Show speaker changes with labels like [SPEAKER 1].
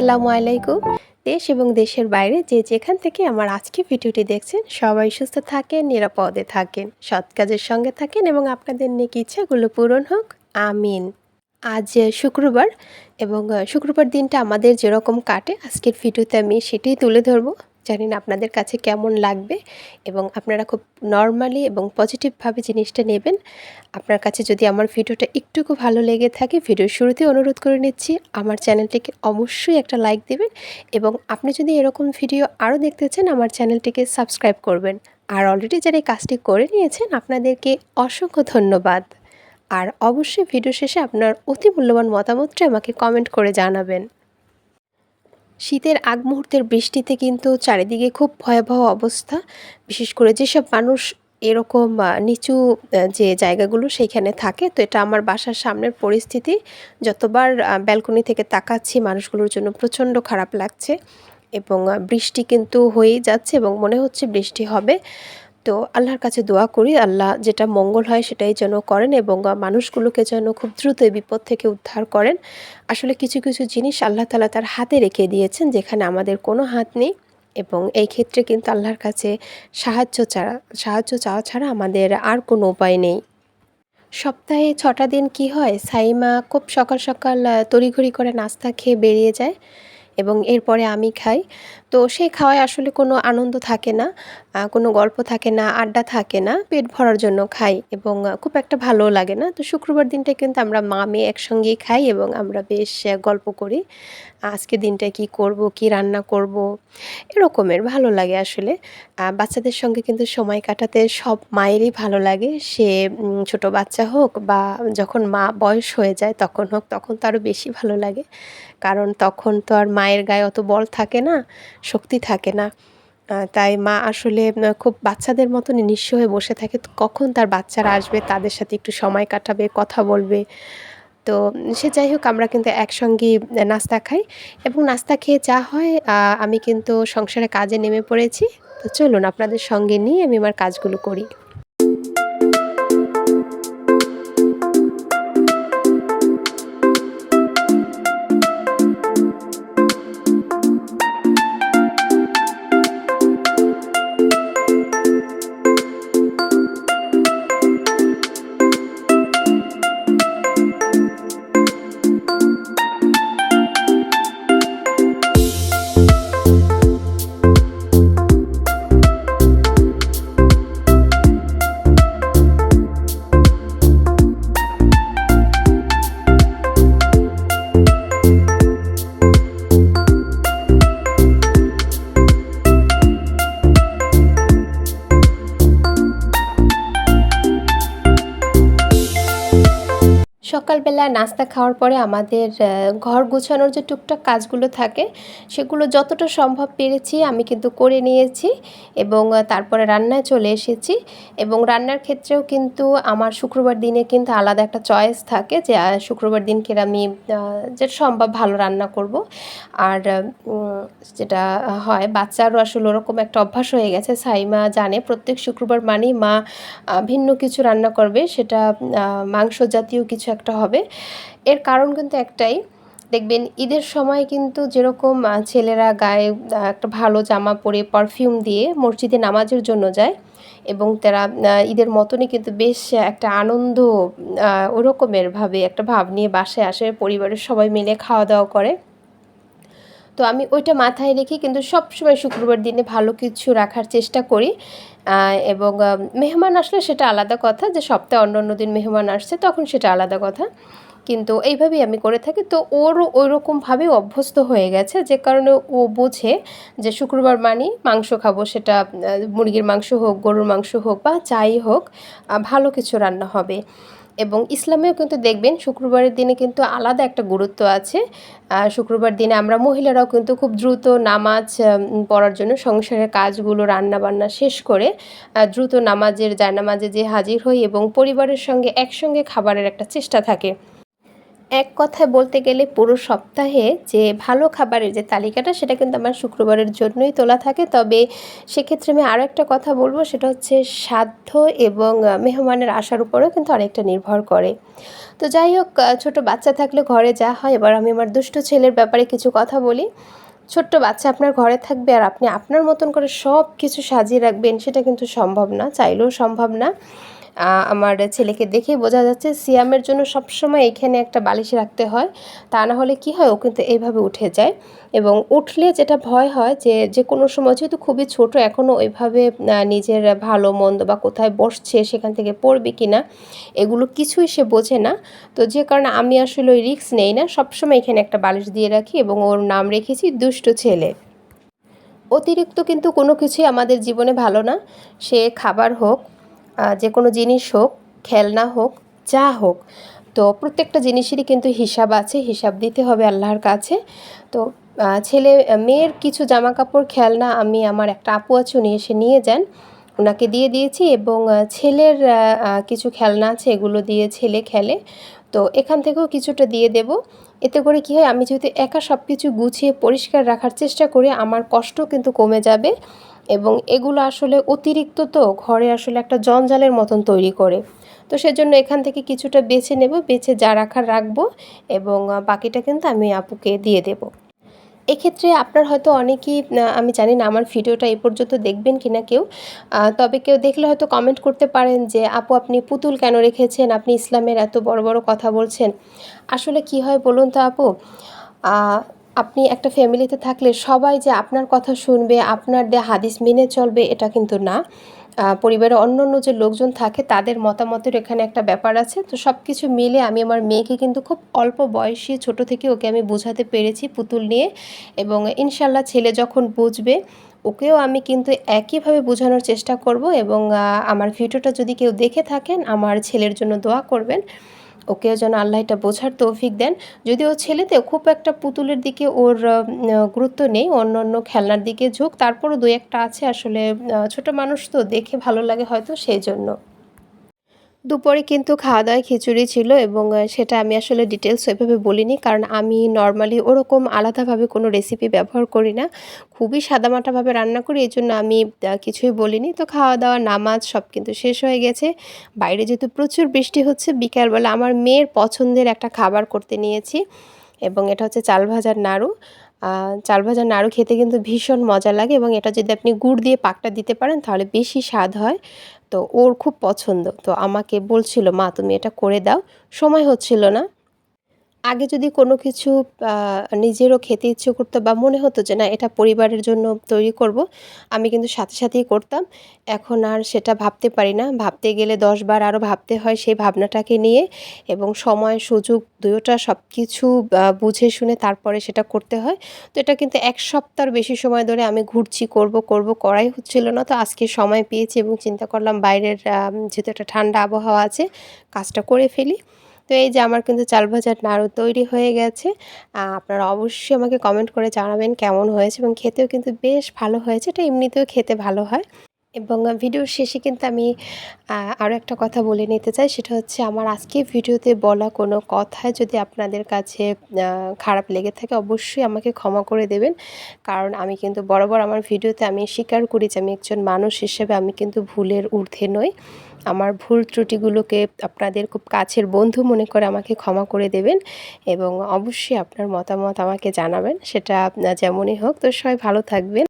[SPEAKER 1] আসসালামু আলাইকুম। দেশ এবং দেশের বাইরে যে যেখান থেকে আমার আজকে ভিডিওটি দেখছেন, সবাই সুস্থ থাকেন, নিরাপদে থাকেন, সৎ কাজের সঙ্গে থাকেন এবং আপনাদের নেক ইচ্ছাগুলো পূরণ হোক। আমিন। আজ শুক্রবার এবং শুক্রবার দিনটা আমাদের যেরকম কাটে, আজকের ভিডিওতে আমি সেটাই তুলে ধরবো। জানি না আপনাদের কাছে কেমন লাগবে এবং আপনারা খুব নর্মালি এবং পজিটিভভাবে জিনিসটা নেবেন। আপনার কাছে যদি আমার ভিডিওটা একটুকু ভালো লেগে থাকে, ভিডিওর শুরুতে অনুরোধ করে নিচ্ছি, আমার চ্যানেলটিকে অবশ্যই একটা লাইক দেবেন এবং আপনি যদি এরকম ভিডিও আরও দেখতে চান, আমার চ্যানেলটিকে সাবস্ক্রাইব করবেন। আর অলরেডি যারা এই কাজটি করে নিয়েছেন, আপনাদেরকে অসংখ্য ধন্যবাদ। আর অবশ্যই ভিডিও শেষে আপনার অতি মূল্যবান মতামতটা আমাকে কমেন্ট করে জানাবেন। শীতের আগ মুহূর্তের বৃষ্টিতে কিন্তু চারিদিকে খুব ভয়াবহ অবস্থা। বিশেষ করে যেসব মানুষ এরকম নিচু যে জায়গাগুলো সেইখানে থাকে, তো এটা আমার বাসার সামনের পরিস্থিতি। যতবার ব্যালকনি থেকে তাকাচ্ছি, মানুষগুলোর জন্য প্রচণ্ড খারাপ লাগছে এবং বৃষ্টি কিন্তু হয়েই যাচ্ছে এবং মনে হচ্ছে বৃষ্টি হবে। তো আল্লাহর কাছে দোয়া করি, আল্লাহ যেটা মঙ্গল হয় সেটাই যেন করেন এবং মানুষগুলোকে যেন খুব দ্রুত বিপদ থেকে উদ্ধার করেন। আসলে কিছু কিছু জিনিস আল্লাহ তালা তার হাতে রেখে দিয়েছেন যেখানে আমাদের কোনো হাত নেই এবং এই ক্ষেত্রে কিন্তু আল্লাহর কাছে সাহায্য ছাড়া সাহায্য চাওয়া ছাড়া আমাদের আর কোনো উপায় নেই। সপ্তাহে ছটা দিন কি হয়? সাইমা খুব সকাল সকাল তড়িঘড়ি করে নাস্তা খেয়ে বেরিয়ে যায়। এবং এরপরে আমি খাই। তো সেই খাওয়ায় আসলে কোনো আনন্দ থাকে না কোনো গল্প থাকে না, আড্ডা থাকে না। পেট ভরার জন্য খাই এবং খুব একটা ভালো লাগে না। তো শুক্রবার দিনটা কিন্তু আমরা মা মেয়ে একসঙ্গেই খাই এবং আমরা বেশ গল্প করি। আজকে দিনটা কি করব, কি রান্না করব, এরকমের ভালো লাগে আসলে। বাচ্চাদের সঙ্গে কিন্তু সময় কাটাতে সব মায়েরই ভালো লাগে। সে ছোট বাচ্চা হোক বা যখন মা বয়স হয়ে যায় তখন হোক, তখন তো আরও বেশি ভালো লাগে। কারণ তখন তো আর মায়ের গায়ে অত বল থাকে না, শক্তি থাকে না। তাই মা আসলে খুব বাচ্চাদের মতন নিঃস্ব হয়ে বসে থাকে। কখন তার বাচ্চারা আসবে, তাদের সাথে একটু সময় কাটাবে, কথা বলবে। তো সে যাই হোক আমরা কিন্তু একসঙ্গে নাস্তা খাই এবং নাস্তা খেয়ে যা হয় আমি কিন্তু সংসারে কাজে নেমে পড়েছি। তো চলুন, আপনাদের সঙ্গে নিয়ে আমি আমার কাজগুলো করি। সকালবেলা নাস্তা খাওয়ার পরে আমাদের ঘর গোছানোর যে টুকটাক কাজগুলো থাকে, সেগুলো যতটা সম্ভব পেরেছি আমি কিন্তু করে নিয়েছি এবং তারপরে রান্নায় চলে এসেছি এবং রান্নার ক্ষেত্রেও কিন্তু আমার শুক্রবার দিনে কিন্তু আলাদা একটা চয়েস থাকে যে শুক্রবার দিনকে আমি যেটা সম্ভব ভালো রান্না করব। আর যেটা হয়, বাচ্চারও আসলে ওরকম একটা অভ্যাস হয়ে গেছে, সাইমা জানে প্রত্যেক শুক্রবার মানেই মা ভিন্ন কিছু রান্না করবে, সেটা মাংস জাতীয় কিছু একটা হবে। এর কারণ কিন্তু একটাই, দেখবেন ঈদের সময় কিন্তু যেরকম ছেলেরা গায়ে একটা ভালো জামা পরে পারফিউম দিয়ে মসজিদে নামাজের জন্য যায় এবং তারা ঈদের মতনই কিন্তু বেশ একটা আনন্দ ওরকমের ভাবে একটা ভাব নিয়ে বাসায় আসে, পরিবারের সবাই মিলে খাওয়া দাওয়া করে। তো আমি ওইটা মাথায় রেখে কিন্তু সবসময় শুক্রবার দিনে ভালো কিছু রাখার চেষ্টা করি। এবং মেহমান আসলে সেটা আলাদা কথা যে সপ্তাহে অন্য অন্য দিন মেহমান আসছে তখন সেটা আলাদা কথা। কিন্তু এইভাবেই আমি করে থাকি। তো ওর ওই রকমভাবে অভ্যস্ত হয়ে গেছে। যে কারণে ও বোঝে যে শুক্রবার মানি মাংস খাব, সেটা মুরগির মাংস হোক, গরুর মাংস হোক বা যাই হোক ভালো কিছু রান্না হবে। এবং ইসলামেও কিন্তু দেখবেন শুক্রবারের দিনে কিন্তু আলাদা একটা গুরুত্ব আছে। শুক্রবার দিনে আমরা মহিলারাও কিন্তু খুব দ্রুত নামাজ পড়ার জন্য সংসারের কাজগুলো রান্না বান্না শেষ করে দ্রুত নামাজের জায়নামাজে যে হাজির হই এবং পরিবারের সঙ্গে একসঙ্গে খাবারের একটা চেষ্টা থাকে। এক কথায় বলতে গেলে পুরো সপ্তাহে যে ভালো খাবারের যে তালিকাটা, সেটা কিন্তু আমার শুক্রবারের জন্যই তোলা থাকে। তবে সেক্ষেত্রে আমি আরও একটা কথা বলব, সেটা হচ্ছে সাধ্য এবং মেহমানের আসার উপরেও কিন্তু অনেকটা নির্ভর করে। তো যাই হোক ছোট বাচ্চা থাকলে ঘরে যা হয়, এবার আমি আমার দুষ্ট ছেলের ব্যাপারে কিছু কথা বলি। ছোট্ট বাচ্চা আপনার ঘরে থাকবে আর আপনি আপনার মতন করে সব কিছু সাজিয়ে রাখবেন, সেটা কিন্তু সম্ভব না, চাইলেও সম্ভব না। আমার ছেলেকে দেখেই বোঝা যাচ্ছে সিয়ামের জন্য সবসময় এখানে একটা বালিশ রাখতে হয়। তা না হলে কি হয়? ও কিন্তু এইভাবে উঠে যায় এবং উঠলে যেটা ভয় হয় যে যে কোনো সময় যেহেতু খুবই ছোট, এখনও ওইভাবে নিজের ভালো মন্দ বা কোথায় বসছে, সেখান থেকে পড়বে কি না এগুলো কিছুই সে বোঝে না। তো যে কারণে আমি আসলে ওই রিস্ক নেই না, সবসময় এখানে একটা বালিশ দিয়ে রাখি এবং ওর নাম রেখেছি দুষ্ট ছেলে। অতিরিক্ত কিন্তু কোনো কিছুই আমাদের জীবনে ভালো না। সে খাবার হোক যে কোনো জিনিস হোক, খেলনা হোক, যা হোক, তো প্রত্যেকটা জিনিসেরই কিন্তু হিসাব আছে, হিসাব দিতে হবে আল্লাহর কাছে। তো ছেলে, মেয়ের কিছু জামা কাপড় খেলনা আমি আমার একটা আপু আছে, উনি এসে নিয়ে যান। ওনাকে দিয়ে দিয়েছি এবং ছেলের কিছু খেলনা আছে, এগুলো দিয়ে ছেলে খেলে। তো এখান থেকেও কিছুটা দিয়ে দেব। এতে করে কী হয়, আমি যেহেতু একা সব কিছু গুছিয়ে পরিষ্কার রাখার চেষ্টা করি, আমার কষ্ট কিন্তু কমে যাবে। এবং এগুলো আসলে অতিরিক্ত তো ঘরে আসলে একটা জঞ্জালের মতন তৈরি করে। তো সেজন্য এখান থেকে কিছুটা বেছে নেব, বেছে যা রাখার রাখব এবং বাকিটা কিন্তু আমি আপুকে দিয়ে দেবো। এক্ষেত্রে আপনার হয়তো অনেকেই আমি জানি না আমার ভিডিওটা এ পর্যন্ত দেখবেন কি না কেউ তবে কেউ দেখলে হয়তো কমেন্ট করতে পারেন যে, আপু, আপনি পুতুল কেন রেখেছেন? আপনি ইসলামের এত বড় বড় কথা বলছেন। আসলে কি হয় বলুন তো আপু? আপনি একটা ফ্যামিলিতে থাকলে সবাই যে আপনার কথা শুনবে, আপনার দেয়া হাদিস মেনে চলবে, এটা কিন্তু না। পরিবারে অন্য অন্য যে লোকজন থাকে, তাদের মতামতের এখানে একটা ব্যাপার আছে। তো সব কিছু মিলে আমি আমার মেয়েকে কিন্তু খুব অল্প বয়সী, ছোট থেকে ওকে আমি বোঝাতে পেরেছি পুতুল নিয়ে। এবং ইনশাল্লাহ ছেলে যখন বুঝবে, ওকেও আমি কিন্তু একইভাবে বোঝানোর চেষ্টা করব। এবং আমার ভিডিওটা যদি কেউ দেখে থাকেন, আমার ছেলের জন্য দোয়া করবেন। ওকেও যেন আল্লাহ এটা বোঝার তৌফিক দেন। যদিও ছেলেতে খুব একটা পুতুলের দিকে ওর গুরুত্ব নেই, অন্য অন্য খেলনার দিকে ঝোঁক। তারপরও দু একটা আছে আসলে ছোট মানুষ তো দেখে ভালো লাগে হয়তো সেই জন্য। দুপুরে কিন্তু খাওয়া দাওয়ায় খিচুড়ি ছিল এবং সেটা আমি আসলে ডিটেলস ওইভাবে বলিনি। কারণ আমি নর্মালি ওরকম আলাদাভাবে কোনো রেসিপি ব্যবহার করি না। খুবই সাদামাটাভাবে রান্না করি, এই জন্য আমি কিছুই বলিনি। তো খাওয়া দাওয়া নামাজ সব কিন্তু শেষ হয়ে গেছে। বাইরে যেহেতু প্রচুর বৃষ্টি হচ্ছে, বিকালবেলা আমার মেয়ের পছন্দের একটা খাবার করতে নিয়েছি এবং এটা হচ্ছে চাল ভাজার নাড়ু। চাল ভাজার নাড়ু খেতে কিন্তু ভীষণ মজা লাগে এবং এটা যদি আপনি গুড় দিয়ে পাকটা দিতে পারেন, তাহলে বেশি স্বাদ হয়। তো ওর খুব পছন্দ। তো আমাকে বলছিল, মা, তুমি এটা করে দাও। সময় হচ্ছিল না। আগে যদি কোনো কিছু নিজেরও খেতে ইচ্ছে করতো বা মনে হতো যে না, এটা পরিবারের জন্য তৈরি করব, আমি কিন্তু সাথে সাথেই করতাম। এখন আর সেটা ভাবতে পারি না। ভাবতে গেলে দশবার আরও ভাবতে হয় সেই ভাবনাটাকে নিয়ে এবং সময়, সুযোগ দুয়োটা সব কিছু বুঝে শুনে তারপরে সেটা করতে হয়। তো এটা কিন্তু এক সপ্তাহর বেশি সময় ধরে আমি ঘুরছি, করব করব, করাই হচ্ছিল না। তো আজকে সময় পেয়েছি এবং চিন্তা করলাম বাইরের যেহেতু একটা ঠান্ডা আবহাওয়া আছে, কাজটা করে ফেলি। তো এই যে আমার কিন্তু চাল ভাজার নাড়ু তৈরি হয়ে গেছে। আপনারা অবশ্যই আমাকে কমেন্ট করে জানাবেন কেমন হয়েছে এবং খেতেও কিন্তু বেশ ভালো হয়েছে। এটা এমনিতেও খেতে ভালো হয়। এবং ভিডিওর শেষে কিন্তু আমি আরও একটা কথা বলে নিতে চাই। সেটা হচ্ছে আমার আজকে ভিডিওতে বলা কোনো কথায় যদি আপনাদের কাছে খারাপ লেগে থাকে অবশ্যই আমাকে ক্ষমা করে দেবেন। কারণ আমি কিন্তু বরাবর আমার ভিডিওতে আমি স্বীকার করি যে আমি একজন মানুষ হিসেবে আমি কিন্তু ভুলের ঊর্ধ্বে নই। আমার ভুল ত্রুটিগুলোকে আপনাদের খুব কাছের বন্ধু মনে করে আমাকে ক্ষমা করে দেবেন এবং অবশ্যই আপনার মতামত আমাকে জানাবেন। সেটা যেমনই হোক। তো সবাই ভালো থাকবেন।